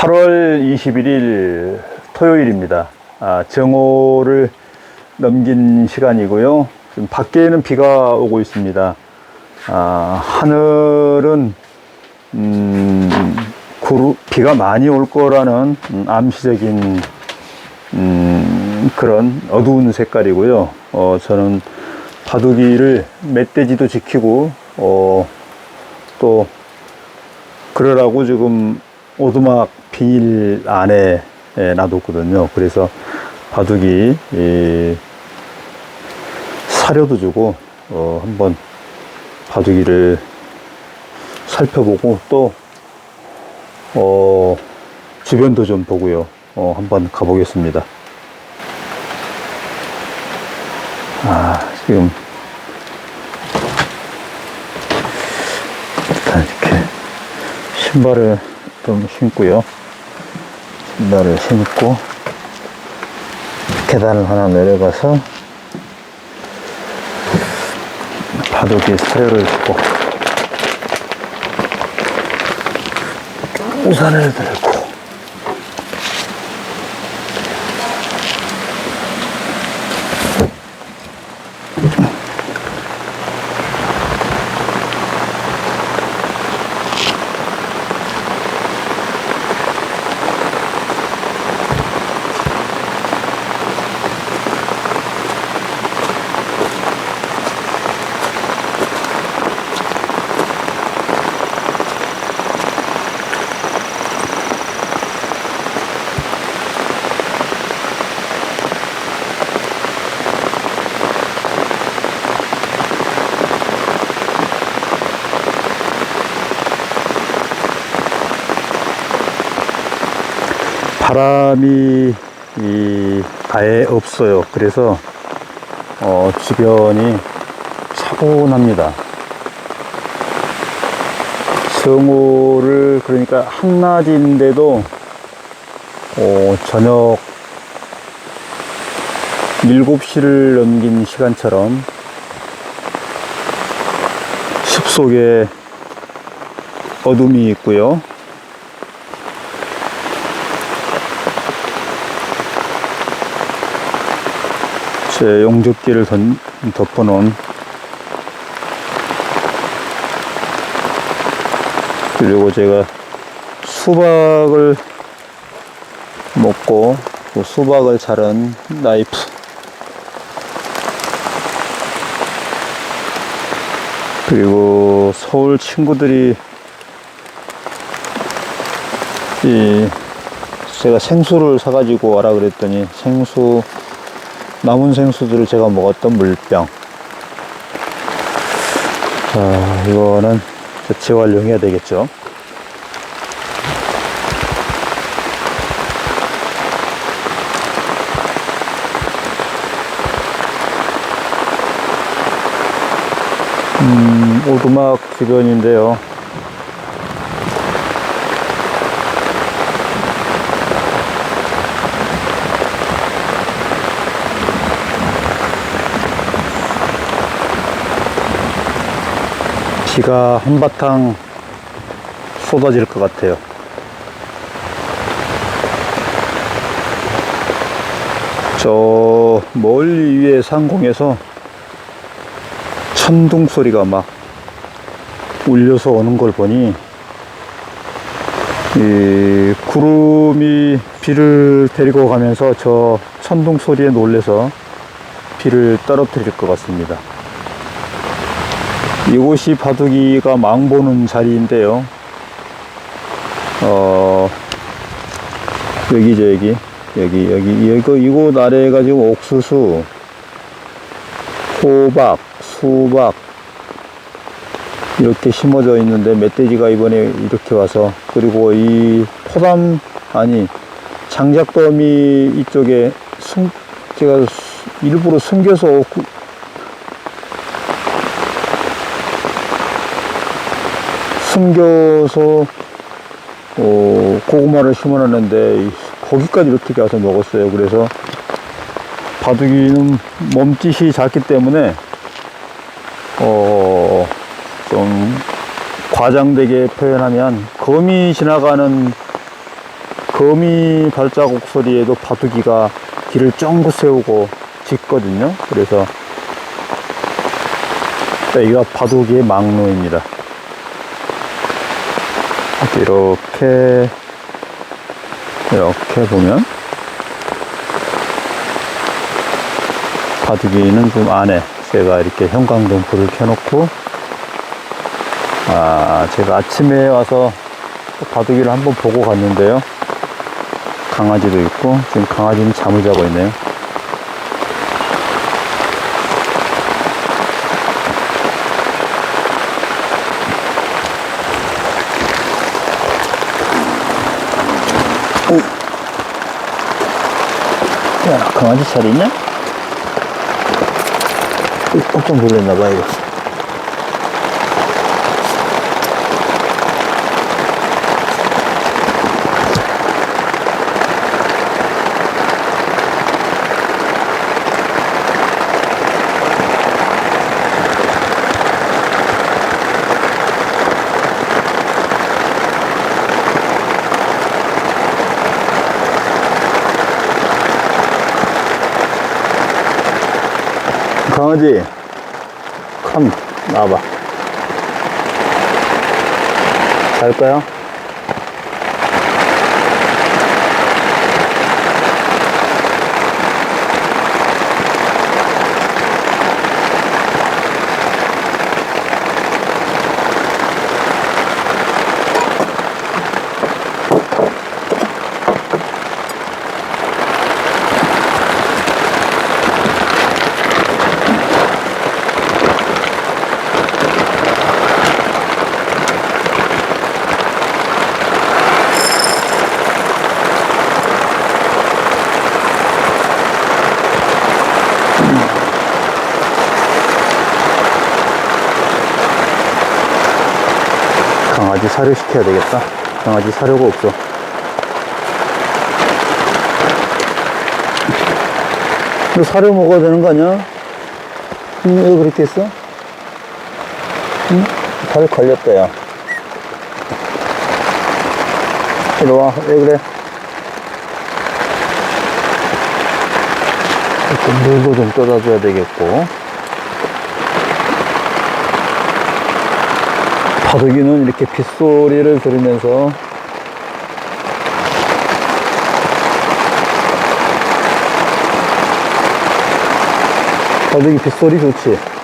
8월 21일 토요일입니다. 아, 정오를 넘긴 시간이고요. 지금 밖에는 비가 오고 있습니다. 아, 하늘은 음, 구루, 비가 많이 올 거라는 음, 암시적인 음, 그런 어두운 색깔이고요. 어, 저는 바둑이를 멧돼지도 지키고 어, 또 그러라고 지금 오두막 비닐 안에 에, 놔뒀거든요. 그래서 바둑이 이, 사료도 주고 어, 한번 바둑이를 살펴보고 또 어, 주변도 좀 보고요. 어, 한번 가보겠습니다. 아, 지금 일단 이렇게 신발을 좀 신고요. 신발을 신고 계단을 하나 내려가서 바둑이 사료를 주고 우산을 들고 바람이 이 아예 없어요. 그래서 어, 주변이 차분합니다. 정오를 그러니까 한낮인데도 어, 저녁 7시를 넘긴 시간처럼 숲 속에 어둠이 있고요. 제 용접기를 던, 덮어놓은 그리고 제가 수박을 먹고 그 수박을 자른 나이프. 그리고 서울 친구들이 이 제가 생수를 사가지고 와라 그랬더니 생수 남은 생수들을 제가 먹었던 물병. 자, 이거는 재활용해야 되겠죠. 음, 오두막 주변인데요. 비가 한바탕 쏟아질 것 같아요. 저 멀리 위에 상공에서 천둥 소리가 막 울려서 오는 걸 보니 이 구름이 비를 데리고 가면서 저 천둥 소리에 놀래서 비를 떨어뜨릴 것 같습니다. 이곳이 바둑이가 망보는 자리인데요. 어, 여기죠, 여기. 여기, 여기, 이거, 이곳 아래가 지금 옥수수, 호박, 수박, 이렇게 심어져 있는데, 멧돼지가 이번에 이렇게 와서, 그리고 이 포담, 아니, 장작더미 이쪽에 숨, 제가 일부러 숨겨서 숨겨서 어, 고구마를 심어놨는데 이- 거기까지 이렇게 가서 먹었어요. 그래서 바둑이는 몸짓이 작기 때문에 어, 좀 과장되게 표현하면 거미 지나가는 거미 발자국 소리에도 바둑이가 길을 쫑긋 세우고 짖거든요. 그래서 여기가 바둑이의 망루입니다. 이렇게 이렇게 보면 바둑이는 좀 안에 제가 이렇게 형광등 불을 켜놓고 아 제가 아침에 와서 바둑이를 한번 보고 갔는데요. 강아지도 있고 지금 강아지는 잠을 자고 있네요 야 강아지 잘 있냐? 깜짝 놀랐나봐 이거 강아지 컴 나와봐 잘까요? 강아지 사료 시켜야 되겠다 강아지 사료가 없어 너 사료 먹어야 되는 거 아니야? 응, 왜 그렇게 했어? 응? 발 걸렸다 야 이리 와, 왜 그래? 이렇게 물도 좀 떠다 줘야 되겠고 바둑이는 이렇게 빗소리를 들으면서 바둑이 빗소리 좋지?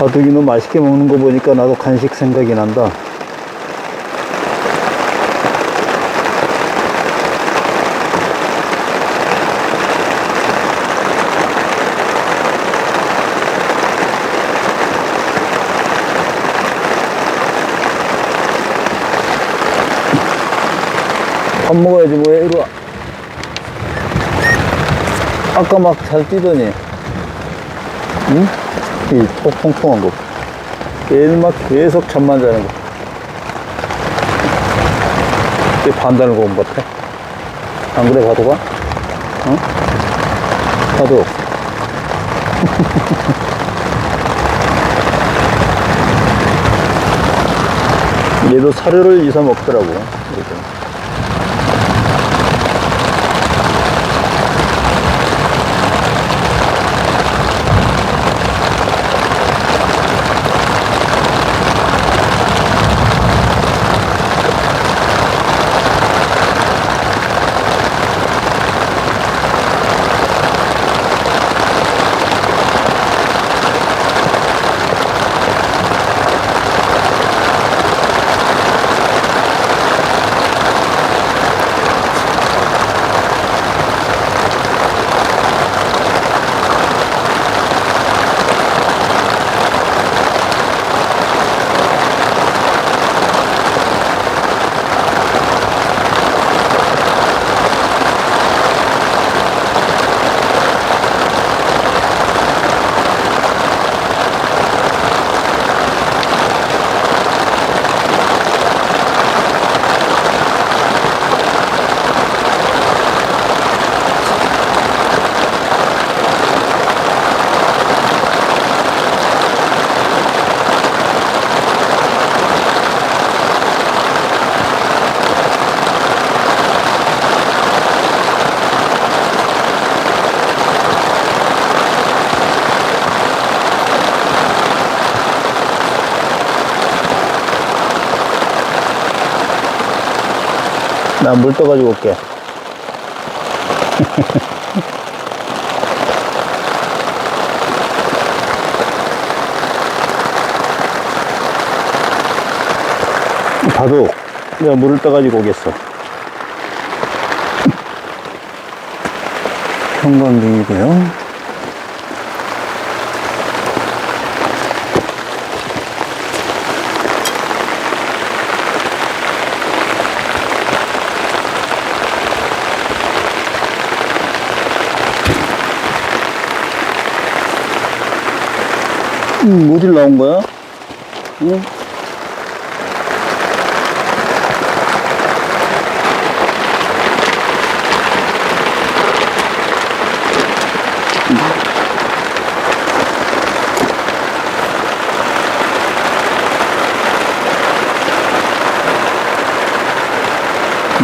바둑이 너 맛있게 먹는 거 보니까 나도 간식 생각이 난다. 밥 먹어야지 뭐해 이리 와 아까 막 잘 뛰더니 응? 이 통- 통통한 거 얘는 막 계속 잠만 자는 거 이게 반달을 고온 것 같아 안 그래 바도가? 어? 바도 얘도 사료를 이사 먹더라고 이렇게. 나 물 떠가지고 올게. 바둑, 내가 물을 떠가지고 오겠어. 형광등이고요. 음, 어딜 나온 거야? 응?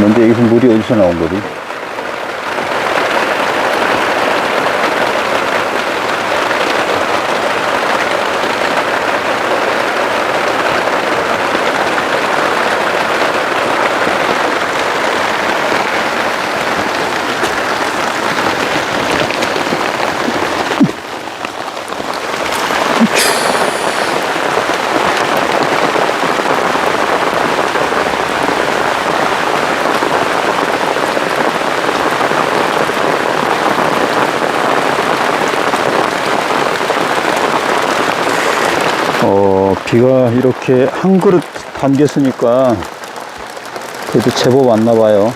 먼저 여기서 물이 어디서 나온 거지? 어, 비가 이렇게 한 그릇 담겼으니까 그래도 제법 왔나 봐요.